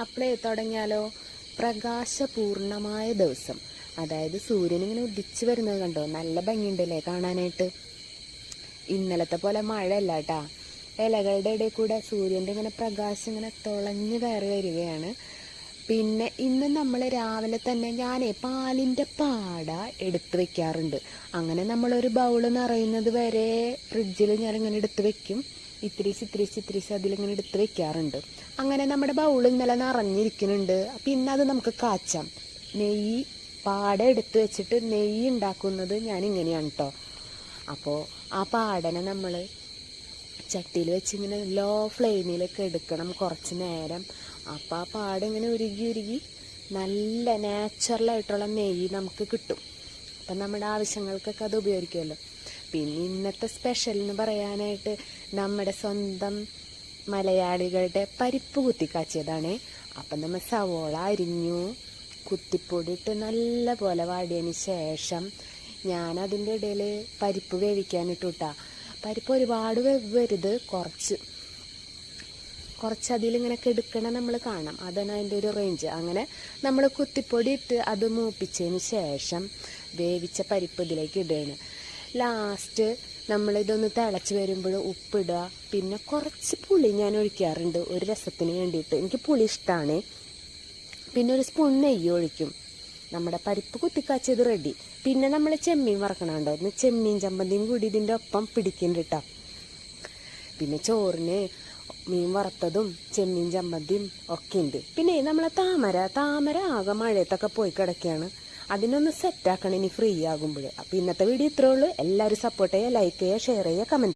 അപ്പോഴേ തുടങ്ങിയാലോ? പ്രകാശപൂർണമായ ദിവസം. അതായത് സൂര്യൻ ഇങ്ങനെ ഉദിച്ചു വരുന്നത് കണ്ടോ? നല്ല ഭംഗിയുണ്ടല്ലേ കാണാനായിട്ട്? ഇന്നലത്തെ പോലെ മഴയല്ല കേട്ടാ ഇലകളുടെ ഇടയിൽ കൂടെ സൂര്യന്റെ ഇങ്ങനെ പ്രകാശം ഇങ്ങനെ തുളഞ്ഞു കയറി വരികയാണ്. പിന്നെ ഇന്ന് നമ്മൾ രാവിലെ തന്നെ ഞാനേ പാലിന്റെ പാട എടുത്ത് വെക്കാറുണ്ട്. അങ്ങനെ നമ്മളൊരു ബൗൾ നിറയുന്നത് വരെ ഫ്രിഡ്ജിൽ ഞാൻ ഇങ്ങനെ എടുത്ത് വെക്കും. ഇത്തിരിച്ച് ഇത്തിരിച്ച് ഇത്തിരിച്ച് അതിലിങ്ങനെ എടുത്ത് വെക്കാറുണ്ട്. അങ്ങനെ നമ്മുടെ ബൗൾ ഇന്നലെ നിറഞ്ഞിരിക്കുന്നുണ്ട്. പിന്നെ അത് നമുക്ക് കാച്ചാം. നെയ്യ് പാട എടുത്ത് വെച്ചിട്ട് നെയ്യ് ഉണ്ടാക്കുന്നത് ഞാൻ ഇങ്ങനെയാണ് കേട്ടോ അപ്പോൾ ആ പാടനെ നമ്മൾ ചട്ടിയിൽ വെച്ച് ഇങ്ങനെ ലോ ഫ്ലെയിമിലൊക്കെ എടുക്കണം കുറച്ച് നേരം. അപ്പോൾ ആ പാടിങ്ങനെ ഉരുകി ഉരുകി നല്ല നാച്ചുറലായിട്ടുള്ള നെയ്യ് നമുക്ക് കിട്ടും. അപ്പം നമ്മുടെ ആവശ്യങ്ങൾക്കൊക്കെ അത് ഉപയോഗിക്കുമല്ലോ. പിന്നെ ഇന്നത്തെ സ്പെഷ്യൽ എന്ന് പറയാനായിട്ട് നമ്മുടെ സ്വന്തം മലയാളികളുടെ പരിപ്പ് കുത്തി കാച്ചിയതാണ് അപ്പം നമ്മൾ സവോള അരിഞ്ഞു കുത്തിപ്പൊടിയിട്ട് നല്ല പോലെ വാടിയതിന് ശേഷം ഞാൻ അതിന്റെ ഇടയിൽ പരിപ്പ് വേവിക്കാനിട്ടു കേട്ടാ പരിപ്പ് ഒരുപാട് വെവരുത് കുറച്ച്. കുറച്ച് അതിലിങ്ങനെ കെടുക്കണ നമ്മൾ കാണാം. അതാണ് അതിന്റെ ഒരു റേഞ്ച് അങ്ങനെ നമ്മൾ കുത്തിപ്പൊടി ഇട്ട് അത് മൂപ്പിച്ചതിന് ശേഷം വേവിച്ച പരിപ്പ് ഇതിലേക്ക് ഇടുകയാണ്. ലാസ്റ്റ് നമ്മളിതൊന്ന് തിളച്ച് വരുമ്പോൾ ഉപ്പിടുക. പിന്നെ കുറച്ച് പുളി ഞാൻ ഒഴിക്കാറുണ്ട് ഒരു രസത്തിന് വേണ്ടിയിട്ട്. എനിക്ക് പുളി ഇഷ്ടമാണ് പിന്നെ ഒരു സ്പൂൺ നെയ്യ് ഒഴിക്കും. നമ്മുടെ പരിപ്പ് കുത്തിക്കാച്ചത് റെഡി പിന്നെ നമ്മൾ ചെമ്മീൻ വറക്കണുണ്ടോ? ഒന്ന് ചെമ്മീൻ ചമ്മന്തിയും കൂടി ഇതിന്റെ ഒപ്പം പിടിക്കുന്നുണ്ട് കേട്ടോ പിന്നെ ചോറിന് മീൻ വറുത്തതും ചെമ്മീൻ ചമ്മന്തിയും ഒക്കെ ഉണ്ട് പിന്നെ നമ്മളെ താമര താമര ആകെ മഴയത്തൊക്കെ പോയി കിടക്കുകയാണ് അതിനൊന്ന് സെറ്റാക്കണം ഇനി ഫ്രീ ആകുമ്പോൾ അപ്പോൾ ഇന്നത്തെ വീഡിയോ ഇത്രേ ഉള്ളൂ. എല്ലാവരും സപ്പോർട്ട് ചെയ്യുക ലൈക്ക് ചെയ്യുക ഷെയർ ചെയ്യുക കമന്റ്